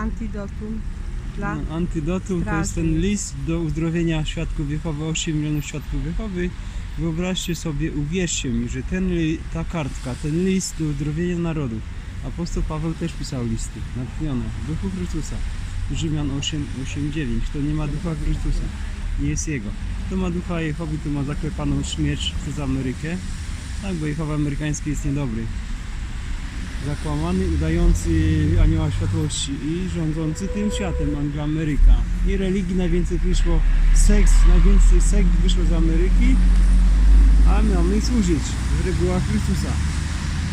antidotum dla... No, Antidotum to jest ten list do uzdrowienia świadków Jehowy, 8 milionów świadków Jehowy. Wyobraźcie sobie, uwierzcie mi, że ten, ta kartka, ten list do uzdrowienia narodów, apostoł Paweł też pisał listy, natchnione w duchu Chrystusa. Rzymian 8, 8, 9. Kto nie ma ducha Chrystusa, nie jest jego. Kto ma ducha Jehowy, to ma zaklepaną śmierć przez Amerykę. Tak, bo Jehowa amerykański jest niedobry. Zakłamany, udający anioła światłości i rządzący tym światem Angloameryka. I religii najwięcej wyszło, seks, najwięcej sekt wyszło z Ameryki, a mamy im służyć w regułach Chrystusa,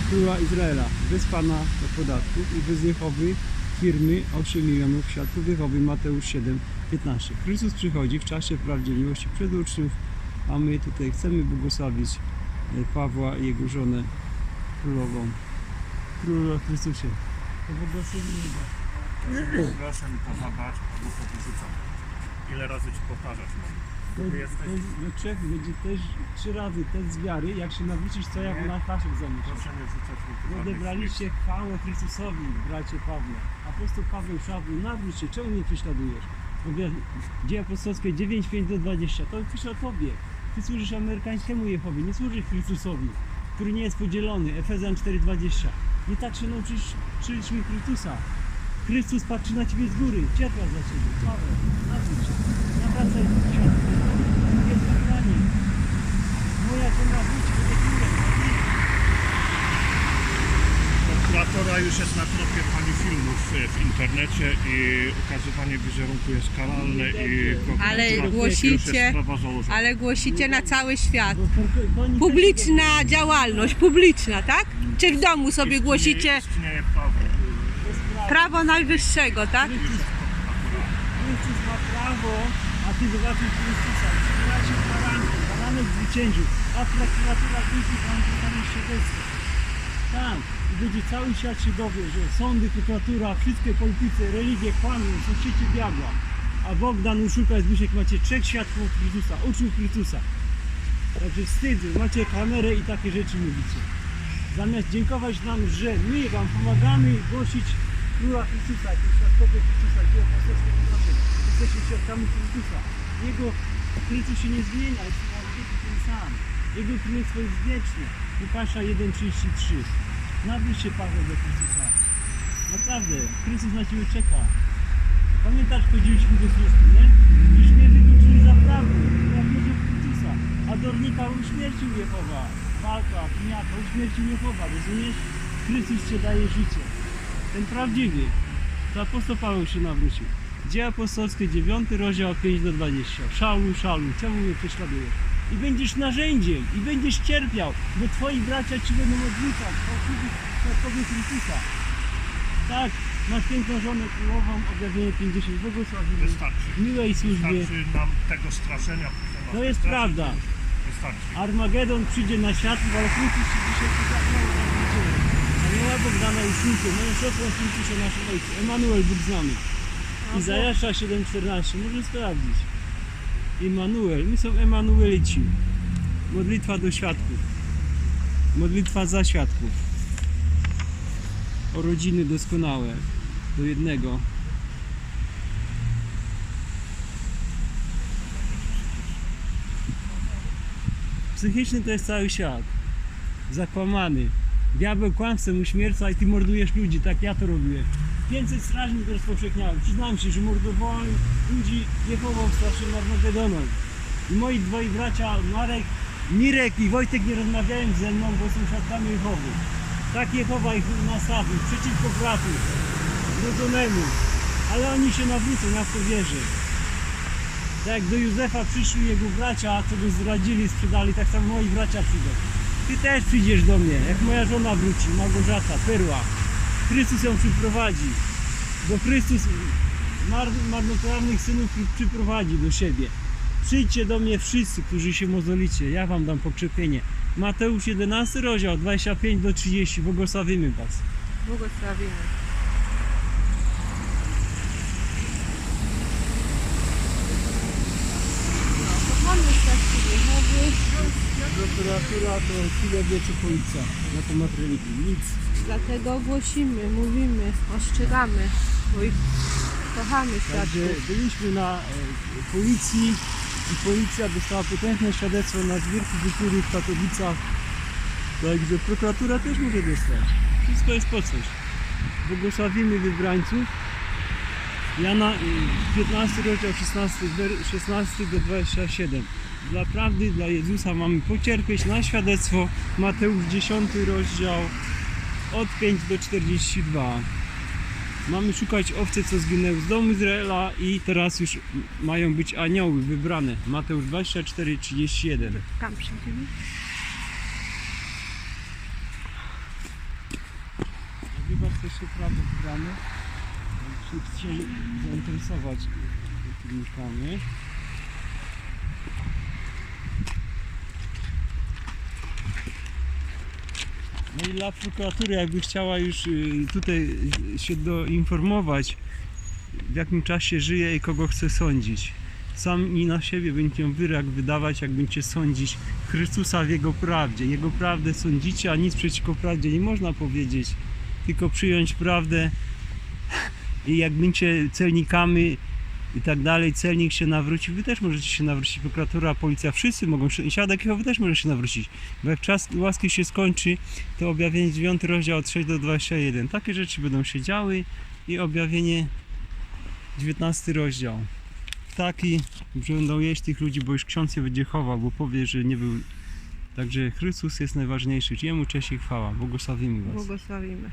króla Izraela, bez Pana podatków i bez Jehowy firmy 8 milionów świadków Jehowy, Mateusz 7, 15. Chrystus przychodzi w czasie wprawdzie miłości przed uczniów, a my tutaj chcemy błogosławić e, Pawła i jego żonę królową. Królu Chrystusie. Go. Proszę mi to zabrać, albo to wyrzucam. Ile razy ci powtarzać mam? To, Ty jesteś, do trzech będzie też trzy razy test z wiary, jak się nawrócisz, co jak Nie. na kaszek zamyślisz. proszę nie rzucać mi tu żadnych Odebraliście chwałę Chrystusowi, bracie Pawle. Apostoł Paweł szablu, nawróć się, czemu mnie prześladujesz? Mówię, Dzieje apostolskie 9, 5 do 20, to pisze o Tobie. Ty służysz amerykańskiemu Jehowie, nie służysz Chrystusowi, który nie jest podzielony. Efezjan 4, 20. Nie tak się przyjdźmy Chrystusa. Chrystus patrzy na Ciebie z góry, cierpia za Ciebie. Paweł, nawróć się, nawracaj świata. Jest wybranie. Moja żona wróci do królem. Prokuratora już jest na tropie pani filmów e, w internecie i ukazywanie wizerunku jest karalne i Ale głosicie-. Ale głosicie na cały świat. Publiczna działalność, publiczna, tak? Czy w domu sobie Istnieje- głosicie Istnieje prawo. To jest prawo. prawo najwyższego, tak? Chrystus ma prawo, a ty zobaczysz Chrystusa. Bracie baranki, baranek zwyciężył, a prokuratura Chrystus mam pytanie świadectwo. Tak, i będzie cały świat się dowie, że sądy, prokuratura, wszystkie politycy, religie kłamią, są w sieci diabła. A Bogdan, Uszuka Zbyszek macie trzech świadków Chrystusa, uczniów Chrystusa. Także wstyd, macie kamerę i takie rzeczy mówicie. Zamiast dziękować nam, że my Wam pomagamy głosić Króla Chrystusa, jako świadkowie Chrystusa, jako apostolskie potocze. Jesteście świadkami Chrystusa. Jego Chrystus się nie zmienia, jest wieki ten sam. Jego królestwo jest wieczne. Łukasza 1,33. Nawróć się Paweł do Chrystusa. Naprawdę, Chrystus na Ciebie czeka. Pamiętasz, chodziliśmy do służby, nie? Już mnie wykluczyli za prawdę, będzie Chrystusa. A Dornika uśmiercił Jehowa. Walka, pniaka, uśmiercił Jehowa, rozumiesz? Chrystus Cię daje życie. Ten prawdziwy. To apostoł Paweł się nawrócił. Dzieje apostolskie 9 rozdział 5 do 20. Szaulu, szaulu, czemu mnie prześladujesz? I będziesz narzędziem, i będziesz cierpiał, bo twoi bracia ci będą odrzucać, fałszywych świadkowie Chrystusa. Tak, masz piękną żonę królową, objawienie 50, błogosławimy. Wystarczy. Miłej służbie. Wystarczy nam tego straszenia. To jest prawda. Wystarczy. Armagedon przyjdzie na świat, ale Chrystus się dzisiaj zabrał Anioła Bogdana i moją siostrą Szulkę się naszym ojcu. Emanuel, Bóg z nami. Izajasza 7,14, może sprawdzić. Emanuel, my są Emanuelici. Modlitwa do świadków. Modlitwa za świadków. O rodziny doskonałe. Do jednego. Psychiczny to jest cały świat. Zakłamany. Diabeł kłamstwem uśmierca i ty mordujesz ludzi, tak ja to robiłem. 500 strażników rozpowszechniałem. Przyznam się, że mordowałem ludzi Jehową strasznym Armagedonem. I moi dwoi bracia, Marek, Mirek i Wojtek nie rozmawiają ze mną, bo są świadkami Jehowy. Tak Jehowa ich nastawił, przeciwko bratu, rodzonemu. Ale oni się nawrócą, ja w to wierzę. Tak jak do Józefa przyszli jego bracia, co go zdradzili, sprzedali, tak samo moi bracia przyjdą. Ty też przyjdziesz do mnie, jak moja żona wróci, Małgorzata, Perła. Chrystus ją przyprowadzi. Bo Chrystus mar marnotrawnych synów przy- przyprowadzi do siebie. Przyjdźcie do mnie wszyscy, którzy się modlicie, ja wam dam pokrzepienie. Mateusz 11 rozdział 25 do 30, błogosławimy was. Błogosławimy. No, kochamy świadków Jehowy, Prokuratura to chwilę wieczy policja na temat religii. Nic. dlatego głosimy, mówimy, ostrzegamy. Kochany Także świadku. byliśmy na e, policji i policja dostała potężne świadectwo na zbiórku kultury w Katowicach. Także prokuratura też może dostać. Wszystko jest po coś. Błogosławimy wybrańców. Jana y, 15 rozdział 16, wer- 16 do 27. Dla prawdy, dla Jezusa mamy pocierpieć na świadectwo. Mateusz 10 rozdział od 5 do 42. Mamy szukać owce, co zginęły z domu Izraela i teraz już mają być anioły wybrane. Mateusz 24, 31. Tam przyjdziemy. Chyba też się prawo wybrane. Chcieli zainteresować filmikami. No i dla prokuratury, jakby chciała już y, tutaj się doinformować, w jakim czasie żyje i kogo chce sądzić. Sami na siebie będziecie wyrok wydawać, jak będziecie sądzić Chrystusa w Jego prawdzie. Jego prawdę sądzicie, a nic przeciwko prawdzie nie można powiedzieć, tylko przyjąć prawdę i jak będziecie celnikami i tak dalej, celnik się nawróci, wy też możecie się nawrócić, prokuratura, policja, wszyscy mogą się, i świadek Jehowy też może się nawrócić. Bo jak czas łaski się skończy, to objawienie 9 rozdział od 6 do 21. Takie rzeczy będą się działy i objawienie 19 rozdział. Ptaki będą jeść tych ludzi, bo już ksiądz je będzie chował, bo powie, że nie był. Także Chrystus jest najważniejszy. Jemu cześć i chwała. Błogosławimy Was. Błogosławimy.